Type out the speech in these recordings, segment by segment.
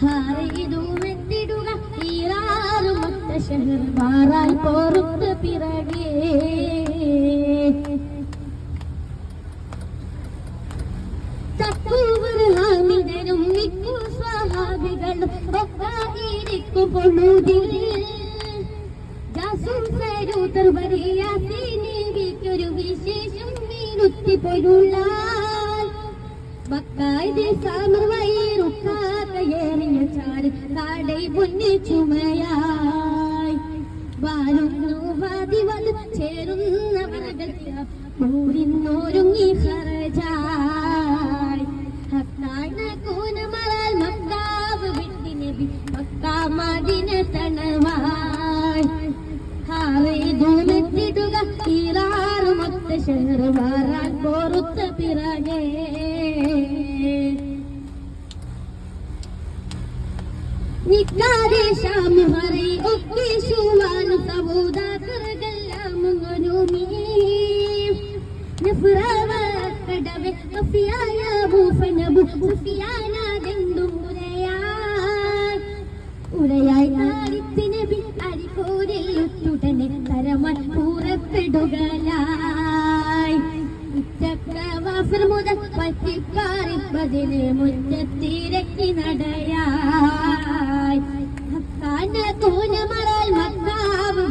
ഹാരയിടുമെത്തിടുക ഈരാറുമൊത്ത ശഹർ മാറാൻ പോറുത്ത് പിറകേ. ചക്കൂവറുഹാമിതനും നിക്കു സ്വഹാബികളും ഒക്കായിരിക്കും പൊഴുതിൽ. ജാസൂസരൂതർ വരെയാസിനിക്കൊരു വിശേഷം മീനുത്തി പൊരുളാൽ. മക്കായുടെ സാമർവൈറുക്കാത്തയേറിയ ചാര് കാടൈ പൊന്നു ചുമയായി. വാരുന്നു വാതി വന്ന് ചേരുന്നവരകൾ മൂരിന്നോരുങ്ങി ഹറജായി. ഹക്കാന കൂനമറാൽ മക്കാവ് വിട്ടി നബി മക്കാ മദിന തണവായി ഹാറേതുമെത്തിടുക ഈറാറുമൊത്ത ഷെഹർ മാറാൻ പോറുത്ത പിറകേ. നിക്കാതെ ശാമു ഹറി ഒക്കെ ശുവാനു സബൂദാക്കറകെല്ലാം മുങ്ങനുമീ നഫ്രാവ കടവെ കഫിയായ ബൂഫനബു സുഫിയാനാതെന്തും ഉരയായി. ഉരയായി ആരിത്തിനബി അരിക്കോരിൽ ഉറ്റുടനെ തരമൻ പൂറപ്പെടുകലായി ചക്രവാസർ മുതൽ പറ്റിപ്പാറിപ്പതിന് മുറ്റത്തിരക്കി നടയായി. കോനമറാൽ മക്കാവ്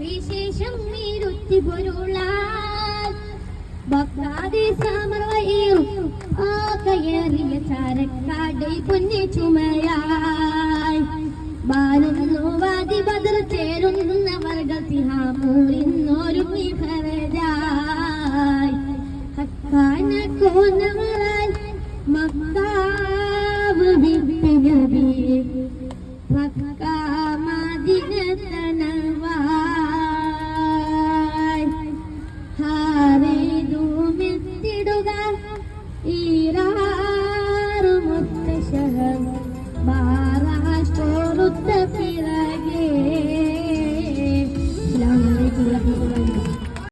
വിശേഷം നീരുത്തി പൊരുളാൽ ബഗ്ദാദി സാമർവയിറും ആ കയറിയ ചാരക്കാട് പൊന്നു ചുമയായി. ബാലുന്നു വാതി ബദർ ചേരുന്ന വർഗ സിഹാമൂരിന്നൊരുങ്ങി ഫരജായി ഹക്കാന കോനമറായി മക്കാവ് വിപ്പി നബി ഹാരേതുമെത്തിടുക